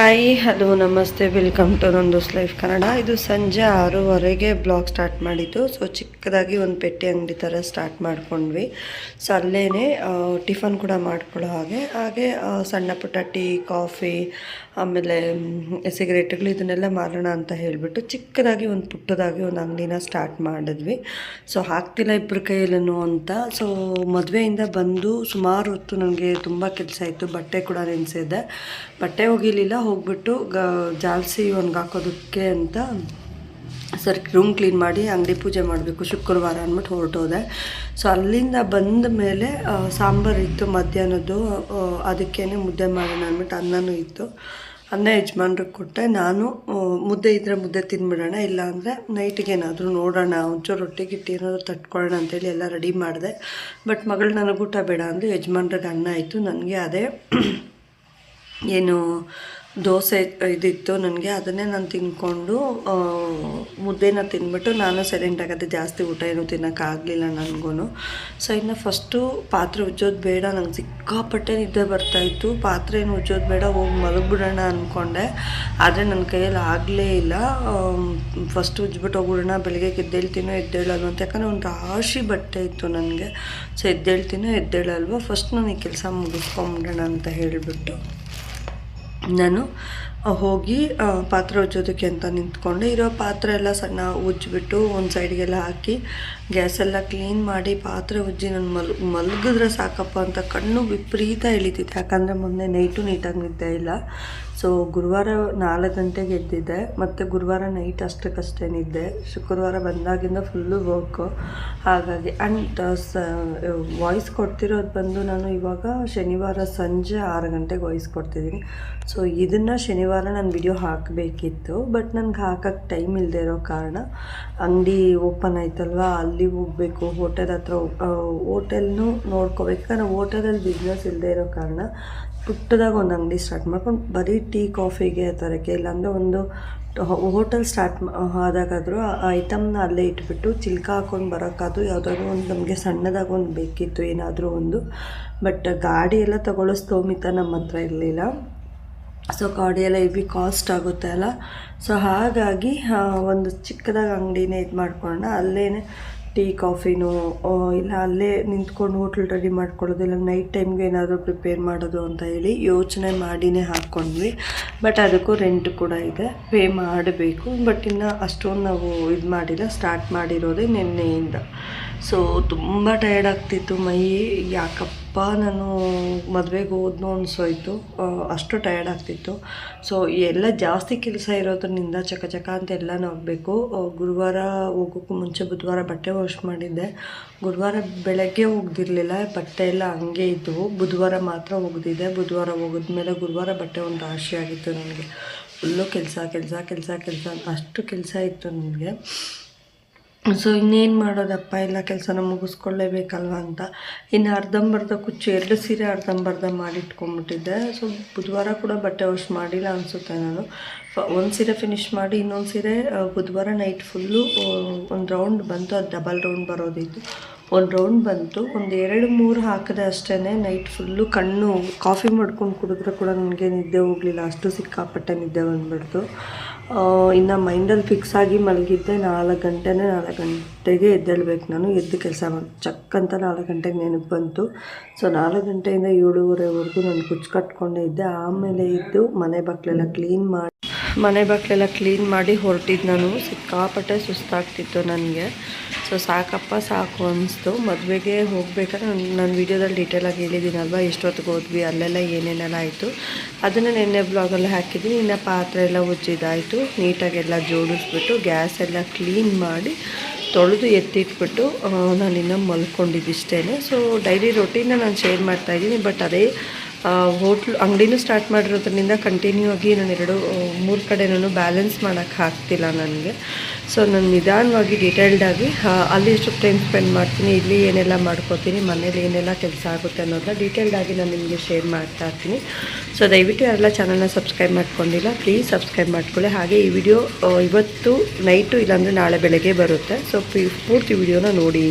Hi hello ನಮಸ್ತೆ welcome to Nandos life Kannada ಇದು ಸಂಜೆ ಆರೂವರೆಗೆ ಬ್ಲಾಗ್ ಸ್ಟಾರ್ಟ್ ಮಾಡಿದ್ದು. ಸೊ ಚಿಕ್ಕದಾಗಿ ಒಂದು ಪೆಟ್ಟಿ ಅಂಗಡಿ ಥರ ಸ್ಟಾರ್ಟ್ ಮಾಡ್ಕೊಂಡ್ವಿ. ಸೊ ಅಲ್ಲೇ ಟಿಫನ್ ಕೂಡ ಮಾಡ್ಕೊಳ್ಳೋ ಹಾಗೆ. ಹಾಗೆ ಸಣ್ಣ ಪುಟ್ಟ ಟೀ, ಕಾಫಿ, ಆಮೇಲೆ ಸಿಗರೇಟ್ಗಳು ಇದನ್ನೆಲ್ಲ ಮಾರೋಣ ಅಂತ ಹೇಳಿಬಿಟ್ಟು ಚಿಕ್ಕದಾಗಿ ಒಂದು ಪುಟ್ಟದಾಗಿ ಒಂದು ಅಂಗಡಿನ ಸ್ಟಾರ್ಟ್ ಮಾಡಿದ್ವಿ. ಸೊ ಹಾಕ್ತಿಲ್ಲ ಇಬ್ಬರ ಕೈಯಲ್ಲೂ ಅಂತ. ಸೊ ಮದುವೆಯಿಂದ ಬಂದು ಸುಮಾರು ಹೊತ್ತು ನನಗೆ ತುಂಬ ಕೆಲಸ ಇತ್ತು. ಬಟ್ಟೆ ಕೂಡ ನೆನೆಸಿದ್ದೆ ಬಟ್ಟೆ ಒಗಿಲಿಲ್ಲ ಹೋಗ್ಬಿಟ್ಟು ಗ, ಜಾಲ್ಸಿ ಹಾಕೋದಕ್ಕೆ ಅಂತ ಸರ್ ರೂಮ್ ಕ್ಲೀನ್ ಮಾಡಿ ಅಂಗಡಿ ಪೂಜೆ ಮಾಡಬೇಕು ಶುಕ್ರವಾರ ಅಂದ್ಬಿಟ್ಟು ಹೊರಟೋದೆ. ಸೊ ಅಲ್ಲಿಂದ ಬಂದ ಮೇಲೆ ಸಾಂಬಾರು ಇತ್ತು, ಮಧ್ಯಾಹ್ನದ್ದು ಅದಕ್ಕೇ ಮುದ್ದೆ ಮಾಡೋಣ ಅಂದ್ಬಿಟ್ಟು ಅನ್ನನೂ ಇತ್ತು. ಅನ್ನ ಯಜಮಾನ್ರಿಗೆ ಕೊಟ್ಟೆ. ನಾನು ಮುದ್ದೆ ಇದ್ದರೆ ಮುದ್ದೆ ತಿನ್ಬಿಡೋಣ, ಇಲ್ಲ ಅಂದರೆ ನೈಟಿಗೆ ಏನಾದರೂ ನೋಡೋಣ, ಒಂಚೂರು ರೊಟ್ಟಿ ಗಿಟ್ಟಿ ಏನಾದರೂ ತಟ್ಕೊಳ್ಳೋಣ ಅಂತೇಳಿ ಎಲ್ಲ ರೆಡಿ ಮಾಡಿದೆ. ಬಟ್ ಮಗಳು ನನಗೆ ಊಟ ಬೇಡ ಅಂದರೆ ಯಜಮಾನ್ರಿಗೆ ಅನ್ನ ಆಯಿತು. ನನಗೆ ಅದೇ, ಏನು ದೋಸೆ ಇದಿತ್ತು ನನಗೆ ಅದನ್ನೇ ನಾನು ತಿಂದ್ಕೊಂಡು ಆ, ಮುದ್ದೆನ ತಿಂದ್ಬಿಟ್ಟು ನಾನು ಸೈಲೆಂಟ್ ಆಗೋದು ಜಾಸ್ತಿ ಊಟ ಏನು ತಿನ್ನೋಕ್ಕಾಗಲಿಲ್ಲ ನನಗೂ ಸೊ ಇನ್ನು ಫಸ್ಟು ಪಾತ್ರೆ ಉಜ್ಜೋದು ಬೇಡ ನಂಗೆ ಸಿಕ್ಕಾಪಟ್ಟೆ ನಿದ್ದೆ ಬರ್ತಾಯಿತ್ತು ಪಾತ್ರೆ ಏನು ಉಜ್ಜೋದು ಬೇಡ ಹೋಗಿ ಮಲಗಿಬಿಡೋಣ ಅಂದ್ಕೊಂಡೆ ಆದರೆ ನನ್ನ ಕೈಯಲ್ಲಿ ಆಗಲೇ ಇಲ್ಲ. ಫಸ್ಟ್ ಉಜ್ಬಿಟ್ಟು ಹೋಗ್ಬಿಡೋಣ ಬೆಳಗ್ಗೆ ಎದ್ದೇಳ್ತೀನೋ ಎದ್ದೇಳಲ್ವ ಅಂತ. ಯಾಕಂದರೆ ಒಂದು ರಾಶಿ ಬಟ್ಟೆ ಇತ್ತು ನನಗೆ. ಸೊ ಎದ್ದೇಳ್ತೀನೋ ಎದ್ದೇಳಲ್ವ ಫಸ್ಟ್ ನಾನು ಈ ಕೆಲಸ ಮುಗಿಸ್ಕೊಂಬಿಡೋಣ ಅಂತ ಹೇಳಿಬಿಟ್ಟು. ನಾನು ಹೋಗಿ ಪಾತ್ರೆ ಉಜ್ಜೋದಕ್ಕೆ ಅಂತ ನಿಂತ್ಕೊಂಡೆ. ಇರೋ ಪಾತ್ರೆ ಎಲ್ಲ ಸಣ್ಣ ಉಜ್ಜಿಬಿಟ್ಟು ಒಂದು ಸೈಡ್ಗೆಲ್ಲ ಹಾಕಿ ಗ್ಯಾಸೆಲ್ಲ ಕ್ಲೀನ್ ಮಾಡಿ ಪಾತ್ರೆ ಉಜ್ಜಿ ನಾನು ಮಲ್, ಮಲಗಿದ್ರೆ ಸಾಕಪ್ಪ ಅಂತ ಕಣ್ಣು ವಿಪರೀತ ಇಳಿತಿತ್ತು ಯಾಕಂದರೆ ಮೊನ್ನೆ ನೈಟು ನೀಟಾಗಿ ನಿದ್ದೆ ಇಲ್ಲ. ಸೊ ಗುರುವಾರ ನಾಲ್ಕು ಗಂಟೆಗೆ ಎದ್ದಿದ್ದೆ, ಮತ್ತು ಗುರುವಾರ ನೈಟ್ ಅಷ್ಟಕ್ಕಷ್ಟೇನಿದ್ದೆ ಶುಕ್ರವಾರ ಬಂದಾಗಿಂದ ಫುಲ್ಲು ವರ್ಕು ಹಾಗಾಗಿ ಆ್ಯಂಡ್ ವಾಯ್ಸ್ ಕೊಡ್ತಿರೋದು ಬಂದು ನಾನು ಇವಾಗ ಶನಿವಾರ ಸಂಜೆ ಆರು ಗಂಟೆಗೆ ವಾಯ್ಸ್ ಕೊಡ್ತಿದ್ದೀನಿ. ಸೊ ಇದನ್ನು ಶನಿವಾರ ನಾನು ವಿಡಿಯೋ ಹಾಕಬೇಕಿತ್ತು ಬಟ್ ನನಗೆ ಹಾಕೋಕ್ಕೆ ಟೈಮ್ ಇಲ್ಲದೆ ಇರೋ ಕಾರಣ ಅಂಗಡಿ ಓಪನ್ ಆಯ್ತಲ್ವಾ, ಅಲ್ಲಿ ಹೋಗಬೇಕು ಹೋಟೆಲ್ ಹತ್ರ ಹೋಟೆಲ್ನು ನೋಡ್ಕೋಬೇಕು. ಯಾಕಂದರೆ ಹೋಟೆಲಲ್ಲಿ ಬಿಸ್ನೆಸ್ ಇಲ್ಲದೆ ಇರೋ ಕಾರಣ ಪುಟ್ಟದಾಗ ಒಂದು ಅಂಗಡಿ ಸ್ಟಾರ್ಟ್ ಮಾಡ್ಕೊಂಡು ಬರೀ ಟೀ ಕಾಫಿಗೆ ತರಕ್ಕೆ, ಇಲ್ಲಾಂದರೆ ಒಂದು ಹೋಟೆಲ್ ಸ್ಟಾರ್ಟ್ ಆದಾಗಾದರೂ ಆ ಐಟಮ್ನ ಅಲ್ಲೇ ಇಟ್ಬಿಟ್ಟು ಚಿಲ್ಕ ಹಾಕೊಂಡು ಬರೋಕ್ಕಾದ್ರೂ ಯಾವುದಾದ್ರು ಒಂದು ನಮಗೆ ಸಣ್ಣದಾಗ ಒಂದು ಬೇಕಿತ್ತು, ಏನಾದರೂ ಒಂದು. ಬಟ್ ಗಾಡಿ ಎಲ್ಲ ತಗೊಳ್ಳೋ ಸ್ತೋಮಿತ ನಮ್ಮ ಹತ್ರ ಇರಲಿಲ್ಲ. ಸೊ ಗಾಡಿ ಎಲ್ಲ ಇವಿ ಕಾಸ್ಟ್ ಆಗುತ್ತೆ ಅಲ್ಲ. ಸೊ ಹಾಗಾಗಿ ಒಂದು ಚಿಕ್ಕದಾಗಿ ಅಂಗಡಿನೇ ಇದು ಮಾಡ್ಕೊಳ್ಳೋಣ. ಅಲ್ಲೇ ಟೀ, ಕಾಫಿನೂ ಇಲ್ಲ ಅಲ್ಲೇ ನಿಂತ್ಕೊಂಡು ಹೋಟ್ಲ್ ರೆಡಿ ಮಾಡ್ಕೊಳ್ಳೋದು, ಇಲ್ಲ ನೈಟ್ ಟೈಮ್ಗೆ ಏನಾದರೂ ಪ್ರಿಪೇರ್ ಮಾಡೋದು ಅಂತ ಹೇಳಿ ಯೋಚನೆ ಮಾಡಿನೇ ಹಾಕ್ಕೊಂಡ್ವಿ ಬಟ್ ಅದಕ್ಕೂ ರೆಂಟ್ ಕೂಡ ಇದೆ. ಪೇ ಮಾಡಬೇಕು. ಬಟ್ ಇನ್ನು ಅಷ್ಟೊಂದು ನಾವು ಇದು ಮಾಡಿಲ್ಲ. ಸ್ಟಾರ್ಟ್ ಮಾಡಿರೋದೇ ನಿನ್ನೆಯಿಂದ. ಸೊ ತುಂಬ ಟಯರ್ಡ್ ಆಗ್ತಿತ್ತು. ಮೈ ಯಾಕಪ್ಪ ನಾನು ಮದುವೆಗೆ ಹೋದ್ನೋ ಅನಿಸೋಯ್ತು. ಅಷ್ಟು ಟಯರ್ಡ್ ಆಗ್ತಿತ್ತು. ಸೊ ಎಲ್ಲ ಜಾಸ್ತಿ ಕೆಲಸ ಇರೋದ್ರಿಂದ ಚಕ ಚಕ ಅಂತ ಎಲ್ಲ ಆಗಬೇಕು ಗುರುವಾರ ಹೋಗೋಕ್ಕೂ ಮುಂಚೆ ಬುಧವಾರ ಬಟ್ಟೆ ವಾಶ್ ಮಾಡಿದ್ದೆ. ಗುರುವಾರ ಬೆಳಗ್ಗೆ ಹೋಗ್ದಿರಲಿಲ್ಲ, ಬಟ್ಟೆ ಎಲ್ಲ ಹಂಗೆ ಇದ್ದವು ಬುಧವಾರ ಮಾತ್ರ ಒಗ್ದಿದ್ದೆ ಬುಧವಾರ ಹೋಗಿದ್ಮೇಲೆ ಗುರುವಾರ ಬಟ್ಟೆ ಒಂದು ರಾಶಿ ಆಗಿತ್ತು ನನಗೆ. ಫುಲ್ಲು ಕೆಲಸ ಕೆಲಸ ಕೆಲಸ ಕೆಲಸ. ಅಷ್ಟು ಕೆಲಸ ಇತ್ತು ನನಗೆ. ಸೊ ಇನ್ನೇನು ಮಾಡೋದಪ್ಪ? ಎಲ್ಲ ಕೆಲಸನ ಮುಗಿಸ್ಕೊಳ್ಳೇಬೇಕಲ್ವ ಅಂತ. ಇನ್ನು ಅರ್ಧಂಬರ್ಧ ಕುಚ್ಚು, ಎರಡು ಸೀರೆ ಅರ್ಧಂಬರ್ಧ ಮಾಡಿಟ್ಕೊಂಬಿಟ್ಟಿದ್ದೆ. ಸೊ ಬುಧವಾರ ಕೂಡ ಬಟ್ಟೆ ವಾಶ್ ಮಾಡಿಲ್ಲ ಅನಿಸುತ್ತೆ ನಾನು ಒಂದು ಸೀರೆ ಫಿನಿಶ್ ಮಾಡಿ ಇನ್ನೊಂದು ಸೀರೆ ಬುಧವಾರ ನೈಟ್ ಫುಲ್ಲು ಒಂದು ರೌಂಡ್ ಬಂತು. ಅದು ಡಬಲ್ ರೌಂಡ್ ಬರೋದಿತ್ತು. ಒಂದು ರೌಂಡ್ ಬಂತು. ಒಂದು ಎರಡು, ಮೂರು ಹಾಕಿದೆ ಅಷ್ಟೇ ನೈಟ್ ಫುಲ್ಲು ಕಣ್ಣು ಕಾಫಿ ಮಾಡ್ಕೊಂಡು ಕುಡಿದ್ರೆ ಕೂಡ ನನಗೆ ನಿದ್ದೆ ಹೋಗಲಿಲ್ಲ. ಅಷ್ಟು ಸಿಕ್ಕಾಪಟ್ಟೆ ನಿದ್ದೆ ಬಂದುಬಿಡ್ತು. ಇನ್ನು ಮೈಂಡಲ್ಲಿ ಫಿಕ್ಸ್ ಆಗಿ ಮಲಗಿದ್ದೆ. ನಾಲ್ಕು ಗಂಟೆನೇ ನಾಲ್ಕು ಗಂಟೆಗೆ ಎದ್ದೇಳ್ಬೇಕು ನಾನು. ಎದ್ದು ಕೆಲಸ ಮಾಡಿ ಚಕ್ಕಂತ ನಾಲ್ಕು ಗಂಟೆಗೆ ನೆನಪು ಬಂತು. ಸೊ ನಾಲ್ಕು ಗಂಟೆಯಿಂದ ಏಳುವರೆವರೆಗೂ ನಾನು ಕುಚ್ಚು ಕಟ್ಕೊಂಡೇ ಇದ್ದೆ. ಆಮೇಲೆ ಇದ್ದು ಮನೆ ಬಕ್ಲೆಲ್ಲ ಕ್ಲೀನ್ ಮಾಡಿ ಮನೆ ಬಾಗಿಲೆಲ್ಲ ಕ್ಲೀನ್ ಮಾಡಿ ಹೊರಟಿದ್ದು ನಾನು. ಸಿಕ್ಕಾಪಟ್ಟೆ ಸುಸ್ತಾಗ್ತಿತ್ತು ನನಗೆ. ಸೊ ಸಾಕಪ್ಪ, ಸಾಕು ಅನಿಸ್ತು ಮದುವೆಗೆ ಹೋಗ್ಬೇಕಾದ್ರೆ ನಾನು ವೀಡಿಯೋದಲ್ಲಿ ಡೀಟೇಲಾಗಿ ಹೇಳಿದ್ದೀನಲ್ವ, ಎಷ್ಟೊತ್ತಿಗೆ ಹೋದ್ವಿ, ಅಲ್ಲೆಲ್ಲ ಏನೇನೆಲ್ಲ ಆಯಿತು. ಅದನ್ನು ನೆನ್ನೆ ಬ್ಲಾಗಲ್ಲಿ ಹಾಕಿದ್ದೀನಿ. ಇನ್ನು ಪಾತ್ರೆ ಎಲ್ಲ ಉಜ್ಜಿದಾಯಿತು ನೀಟಾಗೆಲ್ಲ ಜೋಡಿಸ್ಬಿಟ್ಟು ಗ್ಯಾಸ್ ಎಲ್ಲ ಕ್ಲೀನ್ ಮಾಡಿ ತೊಳೆದು ಎತ್ತಿಟ್ಬಿಟ್ಟು ನಾನು ನಾನಿನ್ನು ಮಲ್ಕೊಂಡಿದ್ದಿಷ್ಟೇ ಸೊ ಡೈಲಿ ರೊಟೀನ ನಾನು ಶೇರ್ ಮಾಡ್ತಾಯಿದ್ದೀನಿ ಬಟ್ ಅದೇ ಹೋಟ್ಲು ಅಂಗಡಿನೂ ಸ್ಟಾರ್ಟ್ ಮಾಡಿರೋದ್ರಿಂದ ಕಂಟಿನ್ಯೂ ಆಗಿ ನಾನು ಎರಡು ಮೂರು ಕಡೆ ನಾನು ಬ್ಯಾಲೆನ್ಸ್ ಮಾಡೋಕ್ಕೆ ಆಗ್ತಿಲ್ಲ ನನಗೆ. ಸೊ ನಾನು ನಿಧಾನವಾಗಿ ಡೀಟೇಲ್ಡಾಗಿ ಅಲ್ಲಿ ಎಷ್ಟು ಟೈಮ್ ಸ್ಪೆಂಡ್ ಮಾಡ್ತೀನಿ, ಇಲ್ಲಿ ಏನೆಲ್ಲ ಮಾಡ್ಕೋತೀನಿ, ಮನೇಲಿ ಏನೆಲ್ಲ ಕೆಲಸ ಆಗುತ್ತೆ ಅನ್ನೋದನ್ನ ಡೀಟೇಲ್ಡಾಗಿ ನಾನು ನಿಮಗೆ ಶೇರ್ ಮಾಡ್ತಾ ಇರ್ತೀನಿ. ಸೊ ದಯವಿಟ್ಟು ಯಾರೆಲ್ಲ ಚಾನಲ್ನ ಸಬ್ಸ್ಕ್ರೈಬ್ ಮಾಡ್ಕೊಂಡಿಲ್ಲ ಪ್ಲೀಸ್ ಸಬ್ಸ್ಕ್ರೈಬ್ ಮಾಡ್ಕೊಳ್ಳಿ. ಹಾಗೆ ಈ ವಿಡಿಯೋ ಇವತ್ತು ನೈಟು ಇಲ್ಲಾಂದರೆ ನಾಳೆ ಬೆಳಗ್ಗೆ ಬರುತ್ತೆ. ಸೊ ಪೂರ್ತಿ ವಿಡಿಯೋನ ನೋಡಿ.